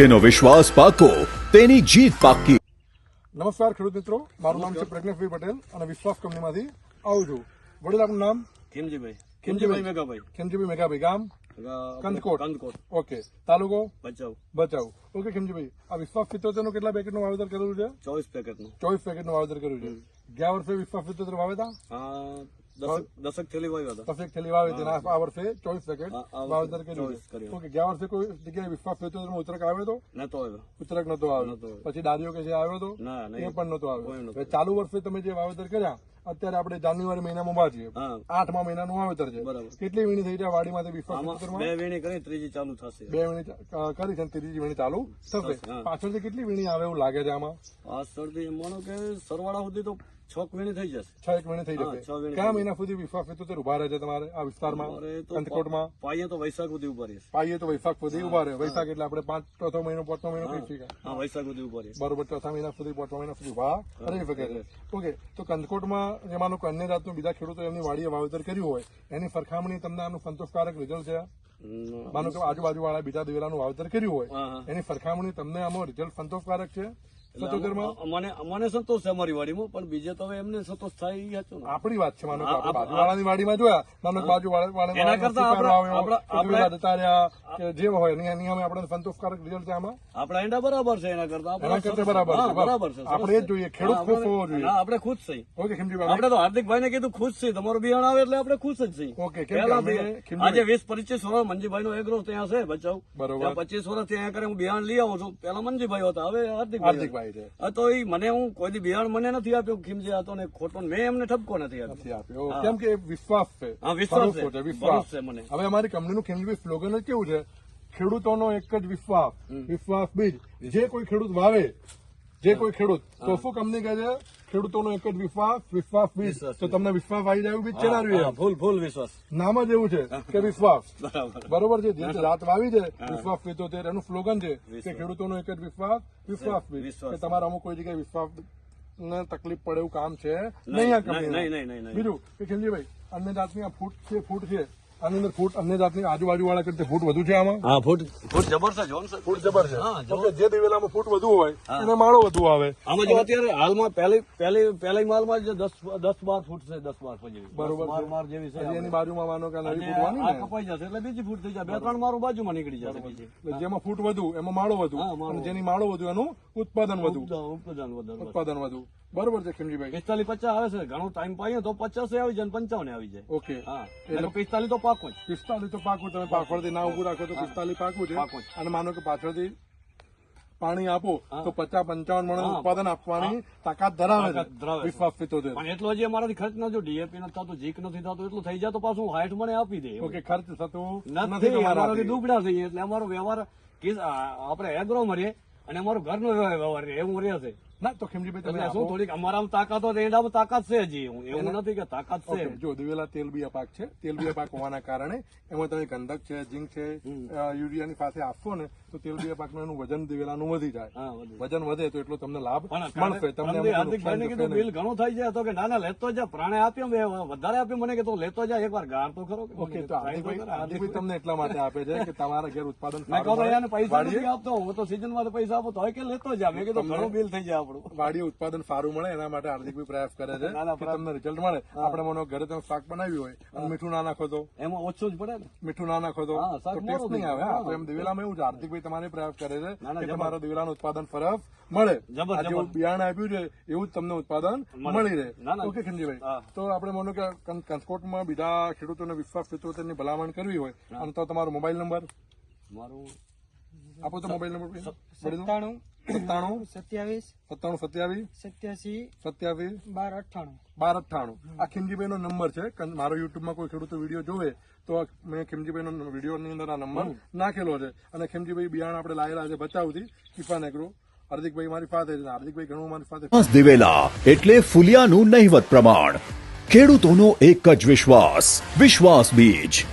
જેનો વિશ્વાસ પાકો તેની જીત પાકી. નમસ્કાર ખેડૂત મિત્રો મારું નામ છે પ્રજ્ઞભાઈ પટેલ અને વિશ્વાસ કંપનીમાંથી આવું છું. વડીલ આપનું નામ? ખેમજીભાઈ. ખેમજીભાઈ. મેઘાભાઈ. ખેમજીભાઈ મેઘાભાઈ ગામ? કંદકોટ. કંદકોટ. ઓકે. તાલુકો? બચાવ બચાવ ઓકે ખેમજીભાઈ આ વિશ્વાસ પિત્તોતેરનું કેટલા પેકેટનું વાવેતર કરેલું છે? ચોવીસ પેકેટનું. ચોવીસ પેકેટનું વાવેતર કર્યું છે. ગયા વર્ષે વિશ્વાસ પિત્તોતેર વાવેતા? દસક થેલી વાવ્યા હતા દસેક થેલી વાવી હતી આ વર્ષે ચોવીસ પેકેટ વાવેતર કર્યું છે. કર્યું. ઓકે ગયા વર્ષે કોઈ જગ્યાએ વિશ્વાસ પિત્તોતેરમાં ઉતરક આવ્યો હતો નતો આવ્યો. ઉતરક નતો આવ્યો. પછી દાદીઓ કે જે આવ્યો હતો એ પણ નતો આવ્યો. ચાલુ વર્ષે તમે જે વાવેતર કર્યા અત્યારે આપણે જાન્યુઆરી મહિનામાં ઊભા છીએ. આઠમા મહિનાનું વાવેતર છે. બરાબર. કેટલી વીણી થઈ જાય વાડીમાંથી વિશ્વાસ બે વીણી કરી ત્રીજી ચાલુ થશે. બે વીણી કરી છે ત્રીજી વીણી ચાલુ થશે. પાછળથી કેટલી વીણી આવે એવું લાગે છે આમાં? પાછળથી માનો કે સરવાળા સુધી તો છ વીણી થઈ જશે. છ એક વીણી થઈ જશે. કયા મહિના સુધી વિશ્વાસ પિત્તોતેર ઊભા રહે છે તમારે આ વિસ્તારમાં કંથકોટમાં પાઈએ તો વૈશાખ સુધી ઊભા રહેશે. પાઈએ તો વૈશાખ સુધી ઊભા રહે. વૈશાખ એટલે આપણે પાંચ ચોથો મહિનો પાંચમો મહિનો કહી શકીએ વૈશાખ સુધી ઊભા રહેશે. બરોબર ચોથા મહિના સુધી પાંચમા મહિના સુધી ઊભા રહી શકે છે. ઓકે તો કંદકોટમાં જે માનો કે જાતનું બીજા ખેડૂતો એમની વાડીએ વાવેતર કર્યું હોય એની સરખામણી તમને આનું સંતોષકારક રિઝલ્ટ છે? માનો કે આજુબાજુ વાળા બીજા દિવેલાનું વાવેતર કર્યું હોય. એની સરખામણી તમને આમાં રિઝલ્ટ સંતોષકારક છે? મને મને સંતોષ છે અમારી વાડીમાં પણ બીજે તો એમને સંતોષ થાય એ આપણી વાત છે માનો કે આપણે આ- આ- બાજુવાળાની વાડીમાં જોયા માનો બાજુવાળા એના કરતા આપણે- આપણે- આપણે- જતા રહ્યા કે જે હોય એની સંતોષકારક રિઝલ્ટ છે આમાં? આપણા એંડા બરાબર છે એના કરતા એના કરતા બરાબર બરાબર છે આપણે એ જ જોઈએ. ખેડૂત ખુશ હોવો જોઈએ. આપણે ખુશ છીએ. ઓકે ખીમજીભાઈ આપણે તો હાર્દિકભાઈ ને કીધું ખુશ છીએ. તમારું બિયાણ આવે એટલે આપણે ખુશ જ છીએ. ઓકે, આજે વીસ પચીસ વર્ષ મંજીભાઈ નો એગ્રો ત્યાં છે બચાવ. બરોબર. પચીસ વર્ષ ત્યાં કરે હું બિયાણ લઈ આવું છું. પેલા મંજીભાઈ હતા હવે હાર્દિકભાઈ. છે. તો એ મને હું કોઈ દી બિહાર મને નથી આપ્યો ખીમજી હતો ને ખોટો મેં એમને ઠપકો નથી આપ્યો. કેમ કે વિશ્વાસ છે. વિશ્વાસ છે. વિશ્વાસ. છે મને. હવે અમારી કંપનીનું ખીમજીભાઈ સ્લોગન જ કેવું છે? ખેડૂતોનો એક જ વિશ્વાસ. વિશ્વાસ બીજ. જે કોઈ ખેડૂત વાવે જે કોઈ ખેડૂત તો શું કંપની કહે છે? ખેડૂતોનો એક જ વિશ્વાસ વિશ્વાસ બીજ તો તમને વિશ્વાસ આવી જાય એવું બીજ હા, ફૂલ ફૂલ વિશ્વાસ. નામ જ એવું છે કે વિશ્વાસ. બરોબર. છે? જે રાત વાવી છે વિશ્વાસ પિત્તોતેર એનું સ્લોગન છે કે ખેડૂતોનો એક જ વિશ્વાસ વિશ્વાસ બીજ. કે તમારા અમુક કોઈ જગ્યાએ વિશ્વાસ ને તકલીફ પડે એવું કામ છે? નહીં આ કંપની. બીજું કે ખીમજીભાઈ અન્ય જાતની આ ફૂટ છે ફૂટ છે. આની અંદર ફૂટ અન્ય જાતની આજુબાજુ વાળા કરતા ફૂટ વધુ છે આમાં? હા ફૂટ. ફૂટ જબર છે જોન સર. ફૂટ જબર છે. જે દિવેલામાં ફૂટ વધુ હોય એને માળો વધુ આવે. આમાં જો અત્યારે હાલમાં પહેલી પહેલી પહેલી માલમાં જ દસ દસ બાર ફૂટ છે દસ બાર પછી. બરોબર બાર માર જેવી છે એની બાજુમાં માનો કે નવી ફૂટવાની આ કપાઈ જશે એટલે બીજી ફૂટ થઈ જાય બે ત્રણ મારું બાજુમાં નીકળી જશે એટલે જેમાં ફૂટ વધુ એમાં માળો વધુ. અને જેની માળો વધુ એનું ઉત્પાદન વધુ. ઉત્પાદન વધુ. ઉત્પાદન વધુ. બરોબર છે ખીમજીભાઈ. પિસ્તાલીસ પચાસ આવે છે. ઘણો ટાઈમ પાઈએ તો પચાસ આવી જાય પંચાવન આવી જાય. ઓકે. હા. એટલે પિસ્તાલીસ તો પાકો પિસ્તાલીસ તો પાકું તમે પાછળથી ના ઉભું રાખો તો પિસ્તાલીસ પાકું છે. અને માનો કે પાછળથી પાણી આપો તો પચાસ પંચાવન મણ ઉત્પાદન આપવાની તાકાત ધરાવે છે. વિશ્વાસ પિત્તોતેર પણ એટલો જે અમારાથી ખર્ચ ન જો ડીએપી નથી થતો જીક નથી થતો એટલું થઈ જાય તો પાછું હાઈટ મને આપી દે. ઓકે ખર્ચ થતો નથી અમારાથી દુબડા થઈએ એટલે અમારો વ્યવહાર આપણે એગ્રો મરીએ અને અમારો ઘરનો વ્યવહાર રહે એવું રહે છે. ના તો ખીમજીભાઈ તમે શું થોડીક અમારામાં તાકાત હોય એનામાં તાકાત છે હજી. એવું એવું નથી કે તાકાત છે. જો દિવેલા તેલબિયા પાક છે તેલબિયા પાક હોવાના કારણે એમાં તમે ગંધક છે ઝીંક છે યુરિયાની પાસે આપશો ને તો તેલબિયા પાકનું એનું વજન દિવેલાનું વધી જાય. વજન વધે તો એટલો તમને લાભ મળશે તમને હાર્દિકભાઈને કીધું બિલ ઘણું થઈ જાય તો કે ના ના લેતો જા પ્રાણે આપ્યો મેં વધારે આપ્યો મને કે તો લેતો જા એકવાર ગાર તો ખરો ઓકે તો હાર્દિકભાઈ તમને એટલા માટે આપે છે કે તમારા ઘેર ઉત્પાદન મેં કહું પૈસા નથી આપતો હું તો સીઝનમાં પૈસા આપો તો કે લેતો જા મેં કીધું ઘણું બિલ થઈ જાય આપણું વાડી ઉત્પાદન સારું મળે એના માટે હાર્દિકભાઈ પ્રયાસ કરે છે કે તમને રિઝલ્ટ મળે. આપણે મનો ઘરે તમે શાક બનાવ્યું હોય અને મીઠું ના નાખો તો? એમાં ઓછું જ પડે ને. મીઠું ના નાખો તો? ટેસ્ટ નહીં આવે. તો એમ દિવેલામાં એવું છે હાર્દિકભાઈ તમારે પ્રયાસ કરે છે કે. તમારા દિવેલાનું ઉત્પાદન ફરફ મળે. જેવું બિયારણ આપ્યું છે એવું જ તમને ઉત્પાદન મળી. રહે. ઓકે ખંજીભાઈ. તો આપણે માનો કે કંસકોટમાં બીજા ખેડૂતોને વિશ્વાસ પિત્તોતેરની ભલામણ કરવી હોય. અને તો તમારો મોબાઈલ નંબર? મારો આપો તો મોબાઈલ નંબર સત્તાણું સત્તાણું સત્યાવીસ સત્તાણું સત્યાવીસ સત્યાસી સત્યાવીસ બાર અઠ્ઠાણું. બાર અઠ્ઠાણું. આ ખીમજીભાઈ નો નંબર છે. મારો યુટ્યુબમાં કોઈ ખેડૂતો વીડિયો જોવે તો મેં ખીમજીભાઈ નો અંદર આ નંબર નાખેલો છે. અને ખીમજીભાઈ બિયારણ આપણે લાવેલા છે બચાવથી કિફાન એગ્રો હાર્દિકભાઈ મારી પાસે હાર્દિકભાઈ ઘણું મારી સાથે વિશ્વાસ દિવેલા એટલે ફુલિયાનું નહિવત પ્રમાણ. ખેડૂતોનો એક જ વિશ્વાસ વિશ્વાસ બીજ.